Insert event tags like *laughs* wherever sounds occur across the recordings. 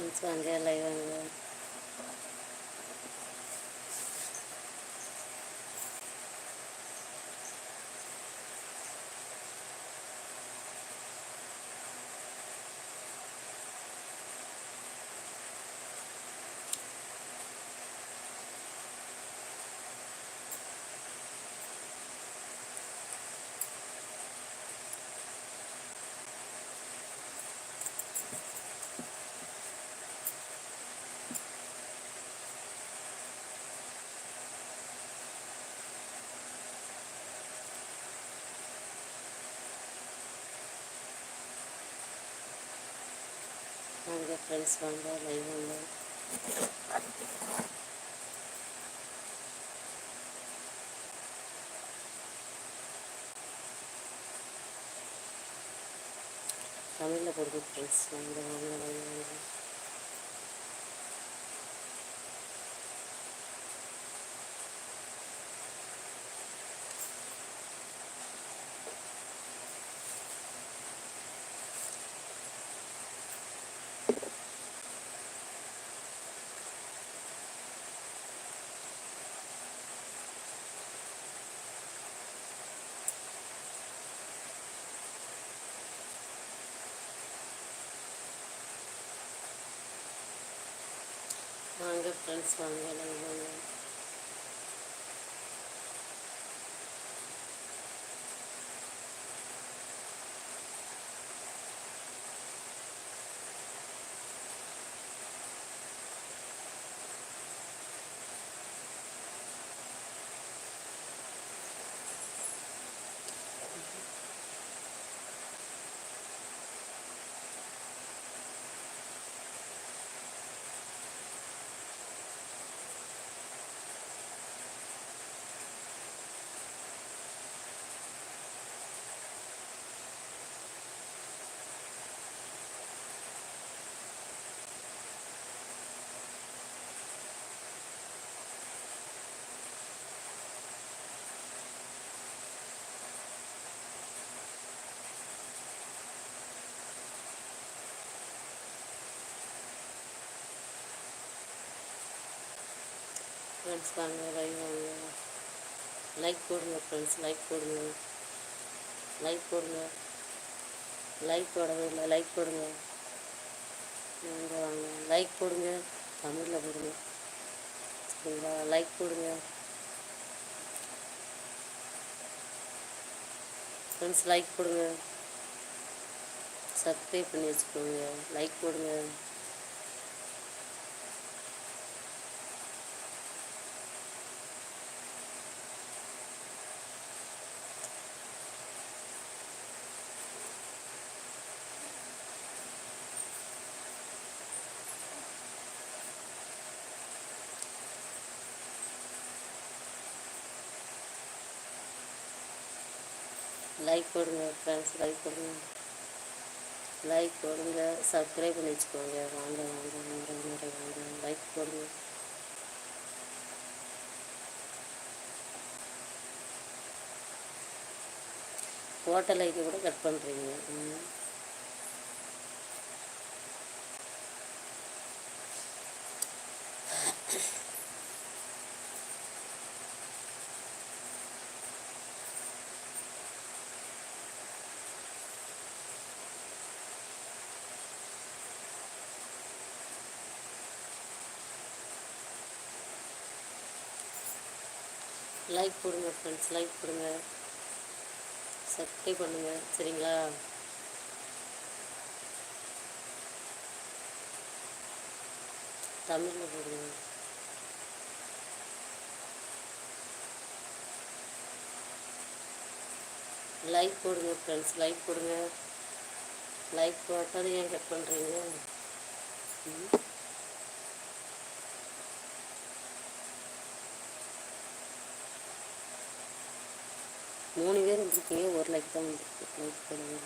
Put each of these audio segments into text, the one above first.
Friends வாங்க live வாங்க வாங்க ஃப்ரெண்ட்ஸ் வாங்க லைவ் வாங்க தமிழில் கொடுங்க ஃப்ரெண்ட்ஸ் வாங்க வாங்க லைவ் வாங்க வாங்க ஃப்ரெண்ட்ஸ் வாங்க லைவ் வாங்க வாங்க லைவ் வாங்க லைக் போடுங்க ஃப்ரெண்ட்ஸ் லைக் போடுங்க. லைக் போடுங்க. லைக் போடவே இல்லை. லைக் போடுங்க. வாங்க வாங்க. லைக் போடுங்க. தமிழில் போடுங்க. சரிங்களா? லைக் போடுங்க. ஃப்ரெண்ட்ஸ் லைக் போடுங்க. சப்ஸ்கிரைப் பண்ணி வச்சுக்கோங்க. லைக் போடுங்க. லைக் போடுங்க ஃப்ரெண்ட்ஸ் லைக் போடுங்க லைக் போடுங்க சப்ஸ்கிரைப் பண்ணி வச்சுக்கோங்க. வாங்க வாங்க வாங்க வாங்க வாங்க. லைக் போடுங்க ஹோட்டல் லைக்கை கூட கட் பண்ணுறீங்க கொடுங்க ஃப்ரெண்ட்ஸ் லைக் கொடுங்க. சப்ஸ்கிரைப் பண்ணுங்க சரிங்களா? தமிழில் போடுங்க. லைக் போடுங்க ஃப்ரெண்ட்ஸ் லைக் போடுங்க. லைக் போட்டது ஏன் கட் பண்ணுறீங்க ம். மூணு பேர் வந்துருக்கீங்க ஒரு லைக் தான் வந்துருக்கு. லைக் போடவே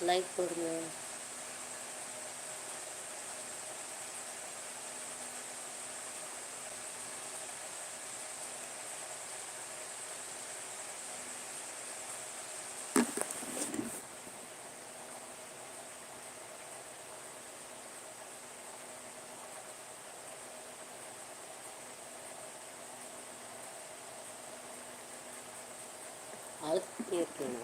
லைக் போடுங்க அழுத்திட்டே இருக்கேன்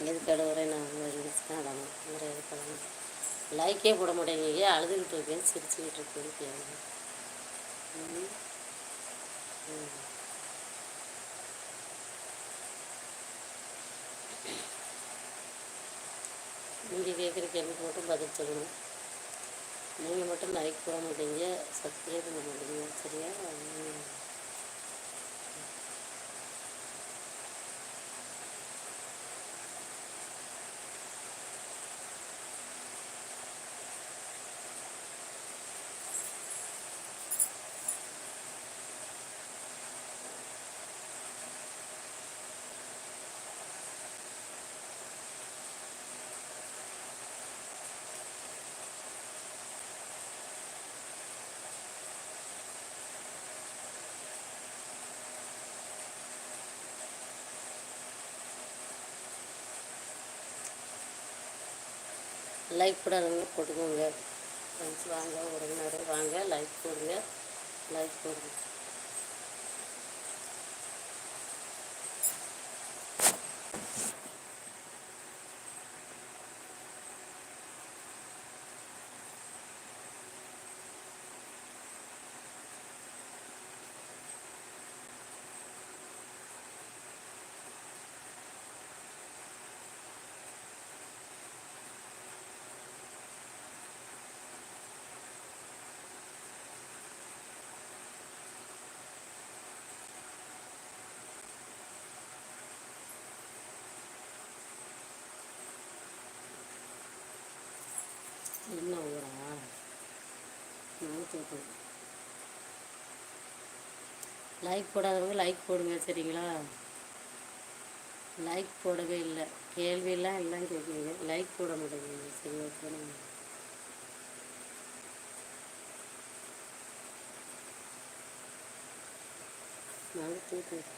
எதுக்கு அடுவரை நான் ரீல்ஸ் தான் இடணும் வேறு எதுக்கு இடணும் லைக்கே போட மாட்டேங்க. அழுதுகிட்டு இருக்கேன் சிரிச்சுக்கிட்டு இருக்கேன் கேளுங்க. ம். நீங்கள் கேட்குற கேள்விக்கு மட்டும் பதில் சொல்லணும். நீங்கள் மட்டும் லைக் போட மாட்டீங்க. சப்ஸ்கிரைப் பண்ண மாட்டீங்க. சரியா? லைக் போடாதவங்க போட்டுக்கோங்க ஃப்ரெண்ட்ஸ் வாங்க உறவினர் வாங்க லைக் போடுங்க லைக் போடுங்க என்ன ஊரா? நான் லைக் போடாதவங்க லைக் போடுங்க சரிங்களா? லைக் போடவே இல்லை. கேள்வியெல்லாம் எல்லாம் கேட்குறீங்க. லைக் போட மாட்டேங்குது சரி ஓகே நான் கேட்குறேன்.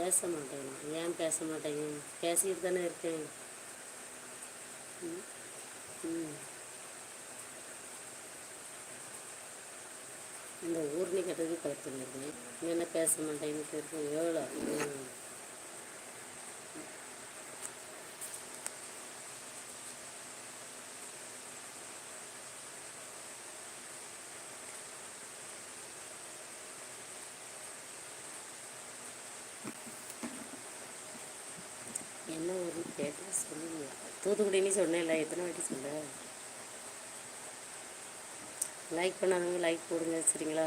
பேச மாட்டேங்க ஏன் பேச மாட்டேங்க பேசிக்கிட்டு தானே இருக்கேன். ம். ம். இந்த ஊர்னி கட்டது கற்றுருக்கேன் என்ன பேச மாட்டேன்னு இருக்கு எவ்வளோ என்ன ஒரு கேட்டு சொல்லுங்க தூத்துக்குடின்னு சொன்னேன்ல எத்தனை வாட்டி சொல்ல லைக் பண்ணாதவங்க லைக் போடுங்க சரிங்களா?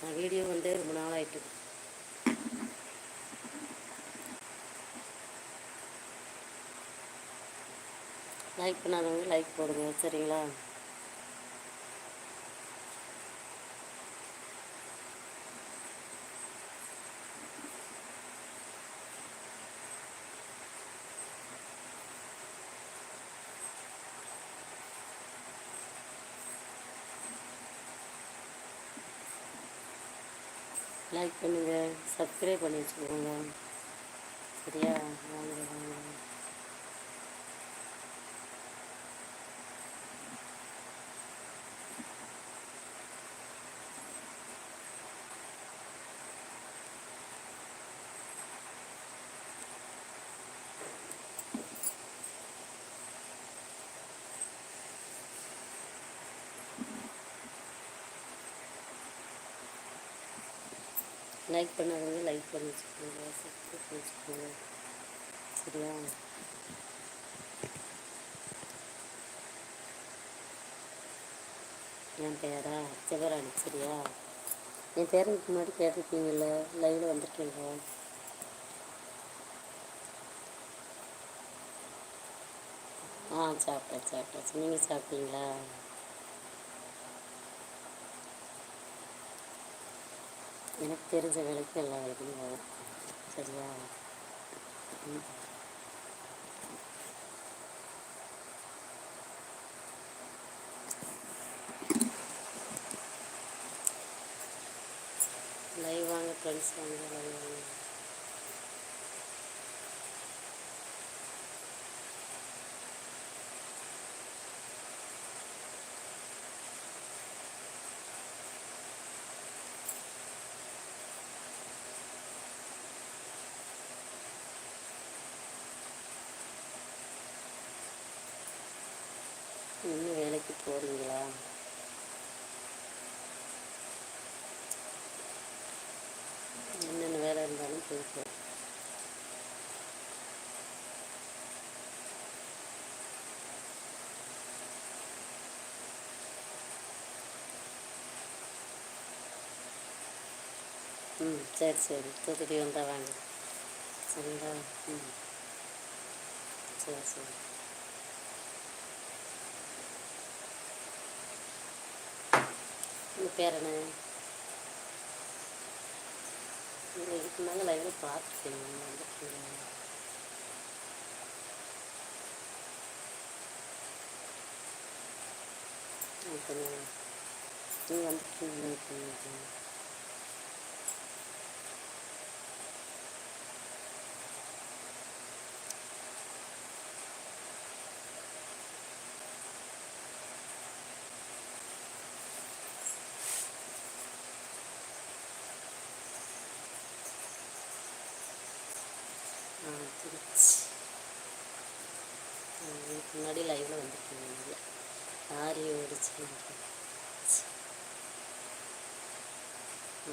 நான் வீடியோ வந்து ரொம்ப நாள் ஆயிட்டு. லைக் பண்ணாதவங்க லைக் போடுங்க சரிங்களா? லைக் பண்ணுங்கள் சப்ஸ்கிரைப் பண்ணி வச்சுக்கோங்க. சரியா? வாங்க வாங்க. லைக் பண்ணாதவங்க லைக் பண்ணி வச்சுக்கோங்க சப்ஸ்கிரைப் பண்ணி வச்சுக்கோங்க. சரியா? என் பேரா? சிவராணி சரியா? என் பேரனுக்கு முன்னாடி கேட்டிருக்கீங்கல்ல லைவில் வந்துருக்கீங்க ஆ சாப்பிட்டேன் சாப்பிட்டாச்சு. நீங்கள் சாப்பிட்டீங்களா? எனக்கு தெரிஞ்ச வேலைக்கு எல்லா வேலைக்கும் போவோம் சரியா? லைவ் வாங்க ஃப்ரெண்ட்ஸ் வாங்க ம் சரி சரி. தூத்துக்குடி வந்தால் வாங்க. சரிங்களா ம். சரி சரி. உங்கள் பேர் என்ன? நீங்கள் இதுக்கு மேலே லைவில் பார்த்துருக்கீங்க வந்துருக்கீங்க ஓகேண்ணா நீங்கள் வந்துருக்கீங்க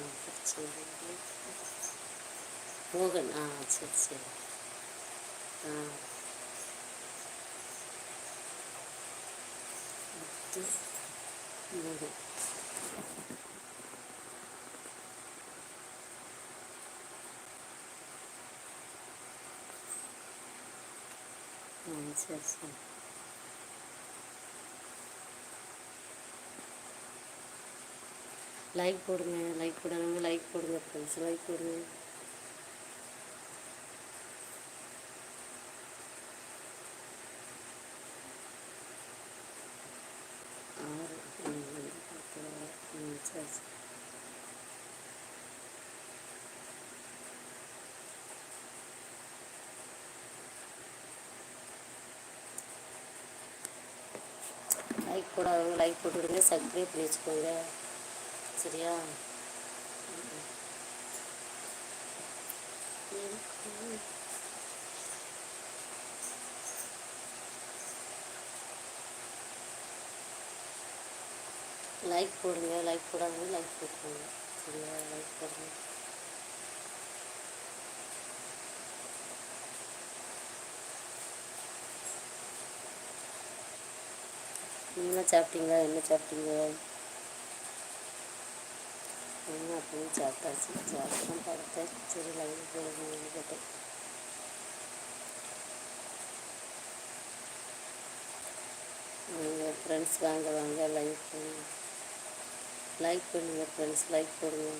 15, I believe. Morgan, ah, it's, like போடுங்க லைக் போடாதவங்க லைக் போடுங்க ஃப்ரெண்ட்ஸ் லைக் போடுங்க. ஆறு பத்து, ம், சரி சரி லைக் போடாதவங்க லைக் போட்டுவிடுங்க சப்ஸ்கிரைப் பண்ணி வச்சுக்கோங்க. சரியா லைக் போடுங்க லைக் போடாதவங்க லைக் போட்டுக்கோங்க. சரியா? லைக் போடுங்க. என்ன சாப்பிட்டீங்க? என்ன சாப்பிட்டீங்க? என்ன அப்படின்னு சாப்பிட்டாச்சு சாப்பிட்டு படுத்தேன் சரி லைன் போடுங்கன்னு கேட்டேன் நீங்கள் ஃப்ரெண்ட்ஸ் வாங்க வாங்க லைக் பண்ணுங்க. லைக் பண்ணுங்கள் ஃப்ரெண்ட்ஸ் லைக் போடுங்க.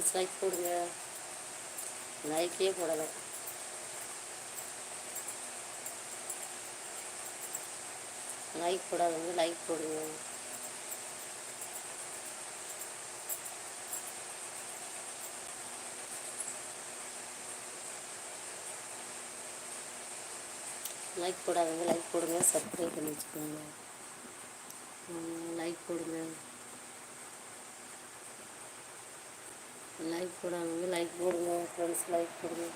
ஃப்ரெண்ட்ஸ் லைக் போடுங்க லைக்கே போடலை. லைக் போடாதவங்க லைக் போடுங்க. லைக் போடாதவங்க லைக் போடுங்க. சப்ஸ்கிரைப் பண்ணி வச்சுக்கோங்க. லைக் போடுங்க. லைக் போடாதவங்க லைக் போடுங்க ஃப்ரெண்ட்ஸ் லைக் போடுங்க.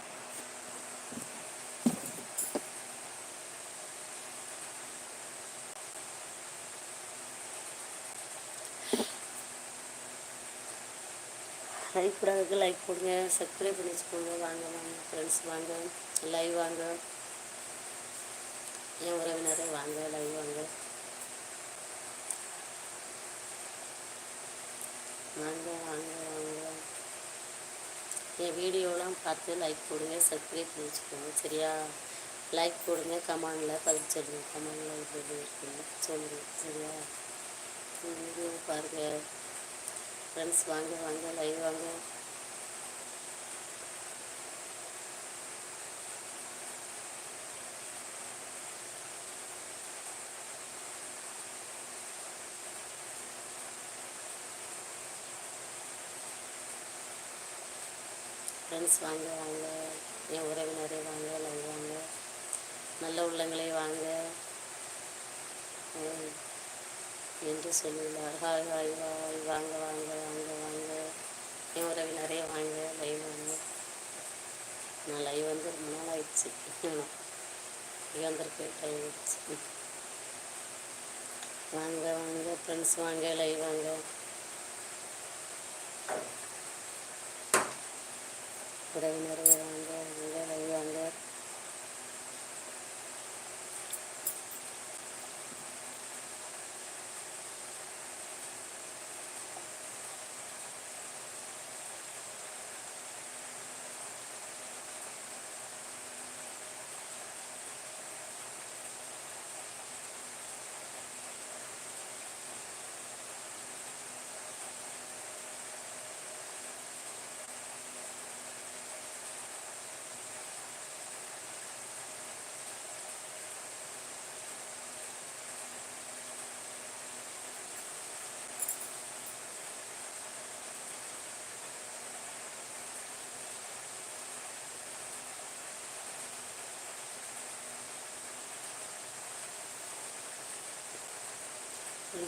லைக் போடாதவங்க லைக் போடுங்க சப்ஸ்கிரைப் பண்ணி வச்சுக்கோங்க. வாங்க வாங்க ஃப்ரெண்ட்ஸ் வாங்க லைவ் வாங்க. என் உறவினரை வாங்க லைவ் வாங்க. வாங்க. என் வீடியோலாம் பார்த்து லைக் போடுங்க சப்ஸ்கிரைப் பண்ணி வச்சுக்கோங்க சரியா? லைக் போடுங்க கமெண்டில் பதில் சொல்லுங்கள் கமெண்டில் இது இது இருக்குங்க சொல்லுங்கள் சரியா? வீடியோ பாருங்கள் ஃப்ரெண்ட்ஸ் வாங்க வாங்க லைவ் வாங்க. ஃப்ரெண்ட்ஸ் வாங்க வாங்க என் உறவினரே வாங்க லைவ் வாங்க நல்ல உள்ளங்களே வாங்க. என்று சொல்லுவார் ஹாய் ஹாய் ஹாய் வாங்க வாங்க வாங்க வாங்க. என் உறவினரே வாங்க லைவ் வாங்க. நான் லைவ் வந்து ரொம்ப நாள் *laughs* ஆயிடுச்சு வந்திருக்கு லைவ் ஆயிடுச்சு. வாங்க வாங்க ஃப்ரெண்ட்ஸ் வாங்க லைவ் வாங்க. உறவினரே வாங்க வாங்க லைவ் வாங்க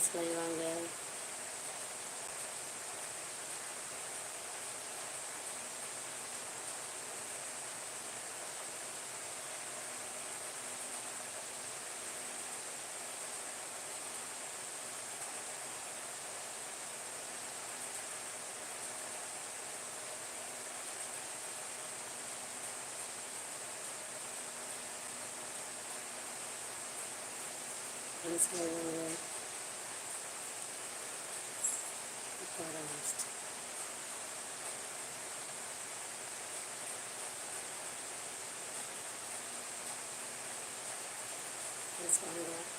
ஃப்ரெண்ட்ஸ் லைவ் வாங்க ஃப்ரெண்ட்ஸ் லைவ் வாங்க இப்போ வர ஆரம்பிச்சிட்டு